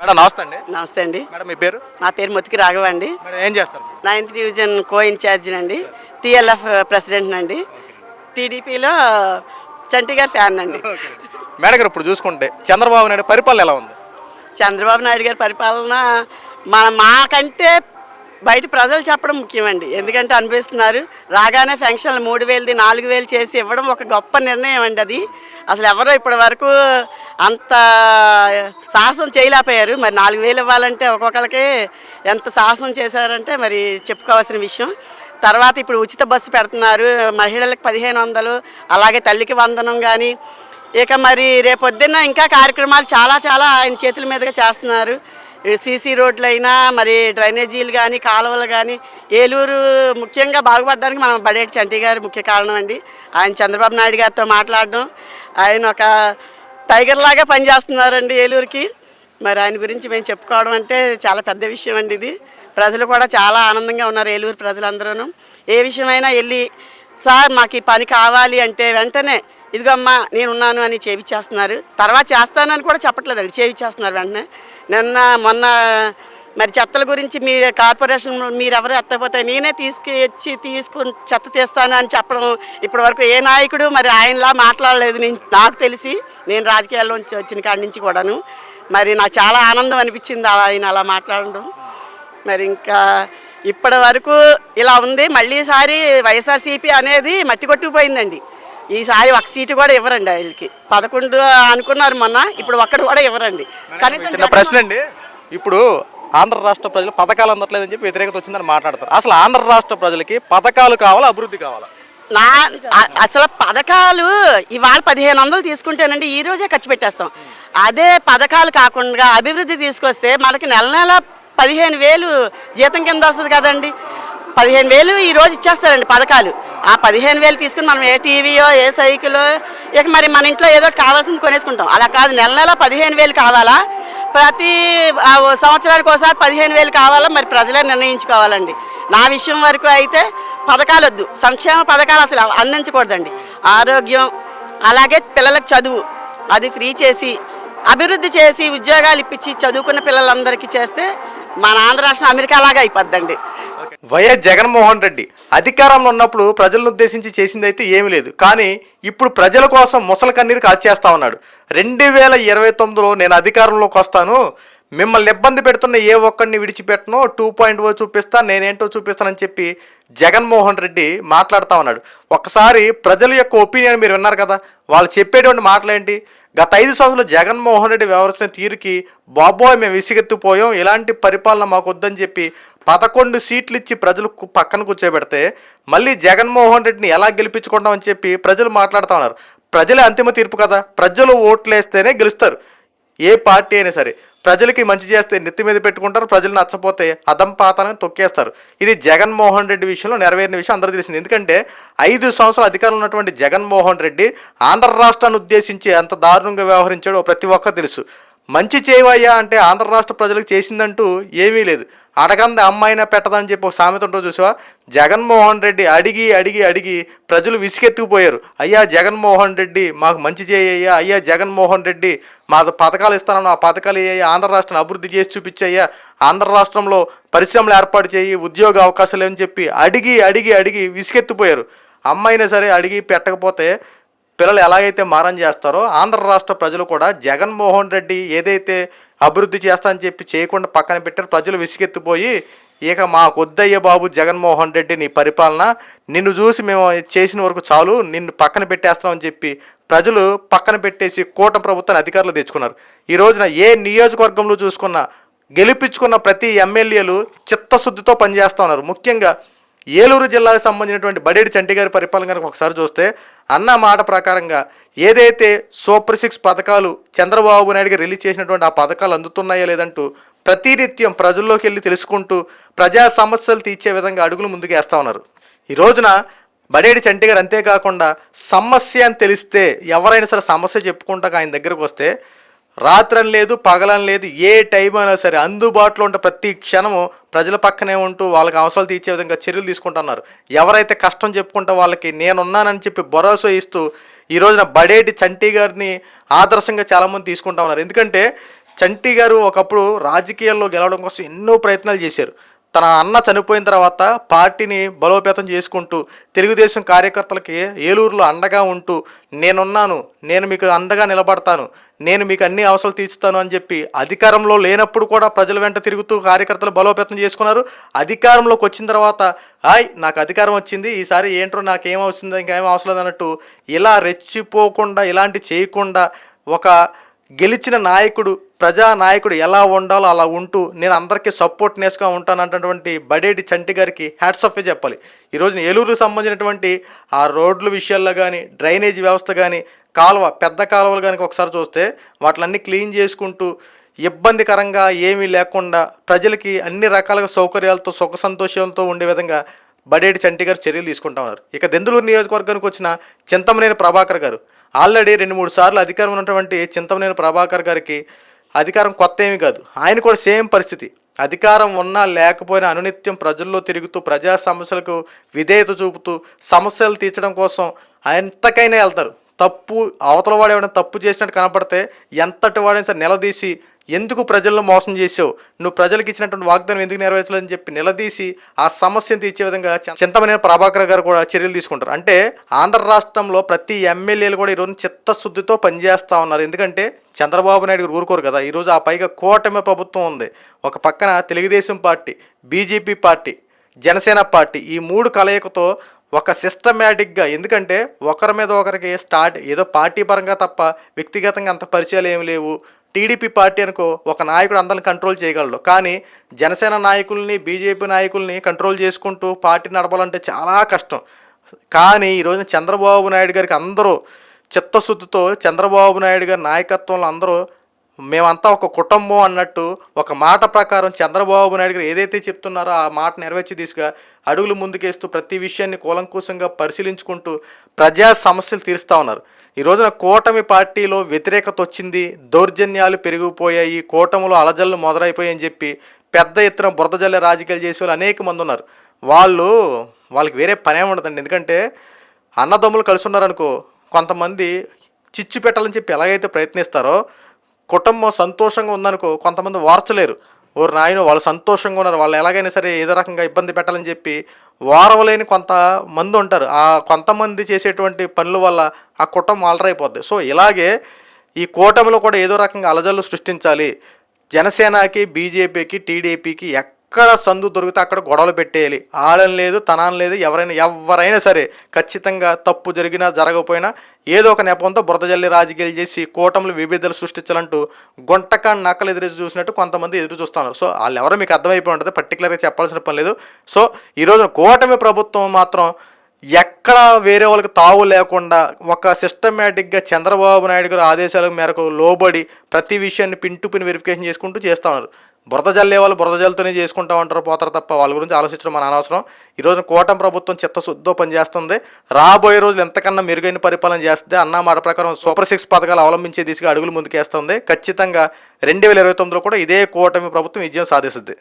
Madam నమస్తే అండి. నమస్తే అండి. మేడం మీ పేరు? నా పేరు మొతికి రాఘవ అండి. మేడం ఏం చేస్తారు? నైన్త్ డివిజన్ కో ఇన్ఛార్జ్ అండి. టీఎల్ఎఫ్ ప్రెసిడెంట్ అండి. టీడీపీలో చంటి గారి ఫ్యాన్ అండి. మేడం గారు ఇప్పుడు చూసుకుంటే చంద్రబాబు నాయుడు పరిపాలన ఎలా ఉంది? చంద్రబాబు నాయుడు గారి పరిపాలన మన మాకంటే బయట ప్రజలు చెప్పడం ముఖ్యమండి. ఎందుకంటే అనిపిస్తున్నారు రాగానే ఫెన్షన్లు మూడు వేలది నాలుగు వేలు చేసి ఇవ్వడం ఒక గొప్ప నిర్ణయం అండి అది. అసలు ఎవరో ఇప్పటి వరకు అంత సాహసం చేయలేకపోయారు. మరి నాలుగు వేలు ఇవ్వాలంటే ఒక్కొక్కరికి ఎంత సాహసం చేశారంటే మరి చెప్పుకోవాల్సిన విషయం. తర్వాత ఇప్పుడు ఉచిత బస్సు పెడుతున్నారు. మహిళలకు పదిహేను వందలు అలాగే తల్లికి వందనం కానీ ఇక మరి రేపొద్దున్న ఇంకా కార్యక్రమాలు చాలా చాలా ఆయన చేతుల మీదుగా చేస్తున్నారు. సీసీ రోడ్లైనా మరి డ్రైనేజీలు కానీ కాలువలు కానీ ఏలూరు ముఖ్యంగా బాగుపడడానికి మనం బడేటి చంటి గారు ముఖ్య కారణం అండి. ఆయన చంద్రబాబు నాయుడు గారితో మాట్లాడడం. ఆయన ఒక టైగర్ లాగా పనిచేస్తున్నారండి ఏలూరుకి. మరి ఆయన గురించి మేము చెప్పుకోవడం అంటే చాలా పెద్ద విషయం అండి ఇది. ప్రజలు కూడా చాలా ఆనందంగా ఉన్నారు ఏలూరు ప్రజలందరూ ఏ విషయమైనా వెళ్ళి సార్ మాకు ఈ పని కావాలి అంటే వెంటనే ఇదిగమ్మా నేనున్నాను అని చేయించేస్తున్నారు తర్వాత చేస్తానని కూడా చెప్పట్లేదండి చేయించేస్తున్నారు వెంటనే. నిన్న మొన్న మరి చెత్తల గురించి మీ కార్పొరేషన్ మీరెవరు ఎత్తకపోతే నేనే తీసుకొచ్చి తీసుకుని చెత్త తీస్తాను అని చెప్పడం ఇప్పటి వరకు ఏ నాయకుడు మరి ఆయనలా మాట్లాడలేదు నేను నాకు తెలిసి. నేను రాజకీయాల్లో వచ్చిన కాడి నుంచి కూడాను. మరి నాకు చాలా ఆనందం అనిపించింది ఆయన అలా మాట్లాడడం. మరి ఇంకా ఇప్పటి వరకు ఇలా ఉంది. మళ్ళీ ఈసారి వైఎస్ఆర్సీపీ అనేది మట్టి కొట్టుకుపోయిందండి. ఈసారి ఒక సీటు కూడా ఇవ్వరండి వీళ్ళకి పదకొండు అనుకున్నారు మొన్న ఇప్పుడు ఒక్కడు కూడా ఇవ్వరండి. కనీసం ప్రశ్న అండి. ఇప్పుడు ఆంధ్ర రాష్ట్ర ప్రజలు పథకాలు అందట్లేదని చెప్పి వ్యతిరేకత వచ్చిందని మాట్లాడతారు. అసలు ఆంధ్ర రాష్ట్ర ప్రజలకి పథకాలు కావాలా అభివృద్ధి కావాలా? నా అసలు పథకాలు ఇవాళ పదిహేను వందలు తీసుకుంటేనండి ఈ రోజే ఖర్చు పెట్టేస్తాం. అదే పథకాలు కాకుండా అభివృద్ధి తీసుకొస్తే మనకి నెల నెల పదిహేను వేలు జీతం కింద వస్తుంది కదండి. పదిహేను వేలు ఈ రోజు ఇచ్చేస్తారండి పథకాలు. ఆ పదిహేను వేలు తీసుకుని మనం ఏ టీవీయో ఏ సైకిలో ఇక మరి మన ఇంట్లో ఏదో కావాల్సింది కొనేసుకుంటాం. అలా కాదు నెల నెల పదిహేను వేలు కావాలా? ప్రతి సంవత్సరానికి ఒకసారి పదిహేను వేలు కావాలా? మరి ప్రజలే నిర్ణయించుకోవాలండి. నా విషయం వరకు అయితే పథకాలు వద్దు సంక్షేమ పథకాలు అసలు అందించకూడదండి. ఆరోగ్యం అలాగే పిల్లలకు చదువు. అది ఫ్రీ చేసి అభివృద్ధి చేసి ఉద్యోగాలు ఇప్పించి చదువుకున్న పిల్లలందరికీ చేస్తే మన ఆంధ్ర రాష్ట్రం అమెరికా లాగా అయిపోద్దండి. వైఎస్ జగన్మోహన్ రెడ్డి అధికారంలో ఉన్నప్పుడు ప్రజలను ఉద్దేశించి చేసింది అయితే ఏమీ లేదు. కానీ ఇప్పుడు ప్రజల కోసం ముసలి కన్నీరు కాల్చేస్తా ఉన్నాడు. రెండు వేల ఇరవై తొమ్మిదిలో నేను అధికారంలోకి వస్తాను. మిమ్మల్ని ఇబ్బంది పెడుతున్న ఏ ఒక్కడిని విడిచిపెట్టను టూ పాయింట్ ఓ చూపిస్తా నేనేంటో చూపిస్తానని చెప్పి జగన్మోహన్ రెడ్డి మాట్లాడుతూ ఉన్నాడు. ఒకసారి ప్రజల యొక్క ఒపీనియన్ మీరు విన్నారు కదా వాళ్ళు చెప్పేటువంటి మాటలేంటి గత ఐదు సంవత్సరాలు జగన్మోహన్ రెడ్డి వ్యవహరించిన తీరుకి బాబోయ్ మేము విసిగెత్తిపోయాం. ఇలాంటి పరిపాలన మాకు వద్దని చెప్పి పదకొండు సీట్లు ఇచ్చి ప్రజలు పక్కన కూర్చోబెడితే మళ్ళీ జగన్మోహన్ రెడ్డిని ఎలా గెలిపించుకుంటామని చెప్పి ప్రజలు మాట్లాడుతూ ఉన్నారు. ప్రజలే అంతిమ తీర్పు కదా. ప్రజలు ఓట్లేస్తేనే గెలుస్తారు. ఏ పార్టీ అయినా సరే. ప్రజలకి మంచి చేస్తే నెత్తి మీద పెట్టుకుంటారు. ప్రజలు నచ్చపోతే అదం పాతాలని తొక్కేస్తారు. ఇది జగన్మోహన్ రెడ్డి విషయంలో నెరవేరిన విషయం అందరూ తెలిసింది. ఎందుకంటే ఐదు సంవత్సరాలు అధికారంలో ఉన్నటువంటి జగన్మోహన్ రెడ్డి ఆంధ్ర రాష్ట్రాన్ని ఉద్దేశించి ఎంత దారుణంగా వ్యవహరించాడో ప్రతి ఒక్కరు తెలుసు. మంచి చేయవయ్యా అంటే ఆంధ్ర రాష్ట్ర ప్రజలకు చేసిందంటూ ఏమీ లేదు. అడగంది అమ్మాయినా పెట్టదని చెప్పి ఒక సామెత ఉంటుందో చూసావా? జగన్మోహన్ రెడ్డి అడిగి అడిగి అడిగి ప్రజలు విసిగెత్తుకుపోయారు. అయ్యా జగన్మోహన్ రెడ్డి మాకు మంచి చేయయ్యా అయ్యా జగన్మోహన్ రెడ్డి మా పథకాలు ఇస్తానన్నా ఆ పథకాలు అయ్యా ఆంధ్ర రాష్ట్రాన్ని అభివృద్ధి చేసి చూపించయ్యా. ఆంధ్ర రాష్ట్రంలో పరిశ్రమలు ఏర్పాటు చేయి ఉద్యోగ అవకాశాలు అని చెప్పి అడిగి అడిగి అడిగి విసిగెత్తిపోయారు అమ్మాయినా సరే అడిగి పెట్టకపోతే పిల్లలు ఎలాగైతే మారం చేస్తారో ఆంధ్ర రాష్ట్ర ప్రజలు కూడా జగన్మోహన్ రెడ్డి ఏదైతే అభివృద్ధి చేస్తా అని చెప్పి చేయకుండా పక్కన పెట్టారు. ప్రజలు విసిగెత్తిపోయి ఇక మాకు వద్దయ్య బాబు జగన్మోహన్ రెడ్డి నీ పరిపాలన. నిన్ను చూసి మేము చేసిన వరకు చాలు. నిన్ను పక్కన పెట్టేస్తామని చెప్పి ప్రజలు పక్కన పెట్టేసి కూటమి ప్రభుత్వాన్ని అధికారులు తెచ్చుకున్నారు. ఈ రోజున ఏ నియోజకవర్గంలో చూసుకున్నా గెలిపించుకున్న ప్రతి ఎమ్మెల్యేలు చిత్తశుద్ధితో పనిచేస్తూ ఉన్నారు. ముఖ్యంగా ఏలూరు జిల్లాకు సంబంధించినటువంటి బడేడి చంటి గారి పరిపాలన కనుక ఒకసారి చూస్తే అన్న మాట ప్రకారంగా ఏదైతే సూపర్ సిక్స్ పథకాలు చంద్రబాబు నాయుడుగా రిలీజ్ చేసినటువంటి ఆ పథకాలు అందుతున్నాయో లేదంటూ ప్రతినిత్యం ప్రజల్లోకి వెళ్ళి తెలుసుకుంటూ ప్రజా సమస్యలు తీర్చే విధంగా అడుగులు ముందుకు వేస్తూ ఉన్నారు. ఈ రోజున బడేడి చంటి గారు అంతేకాకుండా సమస్య అని తెలిస్తే ఎవరైనా సరే సమస్య చెప్పుకుంటాక ఆయన దగ్గరకు వస్తే రాత్రని లేదు పగలని లేదు ఏ టైం అయినా సరే అందుబాటులో ఉంటే ప్రతి క్షణము ప్రజల పక్కనే ఉంటూ వాళ్ళకి అవసరాలు తీర్చే విధంగా చర్యలు తీసుకుంటున్నారు. ఎవరైతే కష్టం చెప్పుకుంటే వాళ్ళకి నేనున్నానని చెప్పి భరోసా ఇస్తూ ఈ రోజున బడేటి చంటి గారిని ఆదర్శంగా చాలామంది తీసుకుంటా ఉన్నారు. ఎందుకంటే చంటి గారు ఒకప్పుడు రాజకీయాల్లో గెలవడం కోసం ఎన్నో ప్రయత్నాలు చేశారు. తన అన్న చనిపోయిన తర్వాత పార్టీని బలోపేతం చేసుకుంటూ తెలుగుదేశం కార్యకర్తలకి ఏలూరులో అండగా ఉంటూ నేనున్నాను నేను మీకు అండగా నిలబడతాను నేను మీకు అన్ని అవసరాలు తీర్చుతాను అని చెప్పి అధికారంలో లేనప్పుడు కూడా ప్రజల వెంట తిరుగుతూ కార్యకర్తలు బలోపేతం చేసుకున్నారు. అధికారంలోకి వచ్చిన తర్వాత హాయ్ నాకు అధికారం వచ్చింది ఈసారి ఏంట్రో నాకేం వస్తుందో ఇంకేం అవసరం లేదన్నట్టు ఇలా రెచ్చిపోకుండా ఇలాంటి చేయకుండా ఒక గెలిచిన నాయకుడు ప్రజా నాయకుడు ఎలా ఉండాలో అలా ఉంటూ నేను అందరికీ సపోర్ట్నెస్గా ఉంటానంటున్నటువంటి బడేటి చంటి గారికి హ్యాట్స్ ఆఫ్ చెప్పాలి. ఈరోజు ఏలూరు సంబంధించినటువంటి ఆ రోడ్ల విషయాల్లో కానీ డ్రైనేజ్ వ్యవస్థ కానీ కాలువ పెద్ద కాలువలు కానీ ఒకసారి చూస్తే వాటిలన్నీ క్లీన్ చేసుకుంటూ ఇబ్బందికరంగా ఏమీ లేకుండా ప్రజలకి అన్ని రకాలుగా సౌకర్యాలతో సుఖ సంతోషంతో ఉండే విధంగా బడేటి చంటి గారు చర్యలు తీసుకుంటా ఉన్నారు. ఇక దెందులూరు నియోజకవర్గానికి వచ్చిన చింతమనేని ప్రభాకర్ గారు ఆల్రెడీ రెండు మూడు సార్లు అధికారం ఉన్నటువంటి చింతమనేని ప్రభాకర్ గారికి అధికారం కొత్త ఏమీ కాదు. ఆయన కూడా సేమ్ పరిస్థితి. అధికారం ఉన్నా లేకపోయినా అనునిత్యం ప్రజల్లో తిరుగుతూ ప్రజా సమస్యలకు విధేయత చూపుతూ సమస్యలు తీర్చడం కోసం ఎంతకైనా వెళ్తారు. తప్పు అవతల వాడు ఏమైనా తప్పు చేసినట్టు కనపడితే ఎంతటి వాడైనా సరే నిలదీసి ఎందుకు ప్రజలను మోసం చేసావు నువ్వు ప్రజలకు ఇచ్చినటువంటి వాగ్దానం ఎందుకు నెరవేర్చలేదని చెప్పి నిలదీసి ఆ సమస్యను తీర్చే విధంగా చి- ప్రభాకర్ గారు కూడా చర్యలు తీసుకుంటారు. అంటే ఆంధ్ర రాష్ట్రంలో ప్రతి ఎమ్మెల్యేలు కూడా ఈరోజు చిత్తశుద్ధితో పనిచేస్తూ ఉన్నారు. ఎందుకంటే చంద్రబాబు నాయుడు గారు ఊరుకోరు కదా. ఈరోజు ఆ పైగా కూటమి ప్రభుత్వం ఉంది. ఒక పక్కన Telugu Desam party BJP party Janasena party ఈ మూడు కలయికతో ఒక సిస్టమేటిక్గా ఎందుకంటే ఒకరి మీద ఒకరికి స్టార్ట్ ఏదో పార్టీ పరంగా తప్ప వ్యక్తిగతంగా అంత పరిచయాలు ఏమి లేవు. టీడీపీ పార్టీ అనుకో ఒక నాయకుడు అందరిని కంట్రోల్ చేయగలడు. కానీ జనసేన నాయకుల్ని బీజేపీ నాయకుల్ని కంట్రోల్ చేసుకుంటూ పార్టీ నడపాలంటే చాలా కష్టం. కానీ ఈరోజు చంద్రబాబు నాయుడు గారికి అందరూ చిత్తశుద్ధితో చంద్రబాబు నాయుడు గారి నాయకత్వంలో అందరూ మేమంతా ఒక కుటుంబం అన్నట్టు ఒక మాట ప్రకారం చంద్రబాబు నాయుడు గారు ఏదైతే చెప్తున్నారో ఆ మాట నెరవేర్చి తీసుగా అడుగులు ముందుకేస్తూ ప్రతి విషయాన్ని కూలంకూసంగా పరిశీలించుకుంటూ ప్రజా సమస్యలు తీరుస్తూ ఉన్నారు. ఈ రోజున కూటమి పార్టీలో వ్యతిరేకత వచ్చింది దౌర్జన్యాలు పెరిగిపోయాయి కూటమిలో అలజల్లు మొదలైపోయాయి అని చెప్పి పెద్ద ఎత్తున బురదజల్లె రాజకీయాలు చేసే వాళ్ళు అనేక మంది ఉన్నారు. వాళ్ళు వాళ్ళకి వేరే పనే ఉండదండి. ఎందుకంటే అన్నదమ్ములు కలిసి ఉన్నారనుకో కొంతమంది చిచ్చు పెట్టాలని చెప్పి ఎలాగైతే ప్రయత్నిస్తారో కుటుంబం సంతోషంగా ఉందనుకో కొంతమంది వార్చలేరు. ఓరు నాయన వాళ్ళు సంతోషంగా ఉన్నారు. వాళ్ళు ఎలాగైనా సరే ఏదో రకంగా ఇబ్బంది పెట్టాలని చెప్పి వారవలేని కొంత మంది ఉంటారు. ఆ కొంతమంది చేసేటువంటి పనుల వల్ల ఆ కుటుంబం అలరైపోద్ది. సో ఇలాగే ఈ కూటమిలో కూడా ఏదో రకంగా అలజల్లు సృష్టించాలి. జనసేనకి బీజేపీకి టీడీపీకి ఎక్కడ సందు దొరికితే అక్కడ గొడవలు పెట్టేయాలి. ఆడని లేదు తనని లేదు ఎవరైనా ఎవరైనా సరే ఖచ్చితంగా తప్పు జరిగినా జరగకపోయినా ఏదో ఒక నెపంతో బురద జల్లి రాజకీయాలు చేసి కూటములు విభేదాలు సృష్టించాలంటూ గుంటకా నక్కలు ఎదురు చూసినట్టు కొంతమంది ఎదురు చూస్తున్నారు. సో వాళ్ళు ఎవరో మీకు అర్థమైపోయి ఉంటుంది పర్టికులర్గా చెప్పాల్సిన పని లేదు. సో ఈరోజు కూటమి ప్రభుత్వం మాత్రం ఎక్కడ వేరే వాళ్ళకి తావు లేకుండా ఒక సిస్టమేటిక్గా చంద్రబాబు నాయుడు గారు ఆదేశాల మేరకు లోబడి ప్రతి విషయాన్ని పిన్ టు పిన్ వెరిఫికేషన్ చేసుకుంటూ చేస్తున్నారు బురద జల్లే వాళ్ళు బురద జల్లుతోనే చేసుకుంటా ఉంటారు పోతారు తప్ప వాళ్ళ గురించి ఆలోచించడం మన అనవసరం. ఈరోజు కూటమి ప్రభుత్వం చిత్తశుద్ధితో పనిచేస్తుంది. రాబోయే రోజులు ఎంతకన్నా మెరుగైన పరిపాలన చేస్తే అన్న మాట ప్రకారం సూపర్ సిక్స్ పథకాలు అవలంబించే దిశగా అడుగులు ముందుకేస్తుంది. ఖచ్చితంగా రెండు వేల ఇరవై తొమ్మిదిలో కూడా ఇదే కూటమి ప్రభుత్వం విజయం సాధిస్తుంది.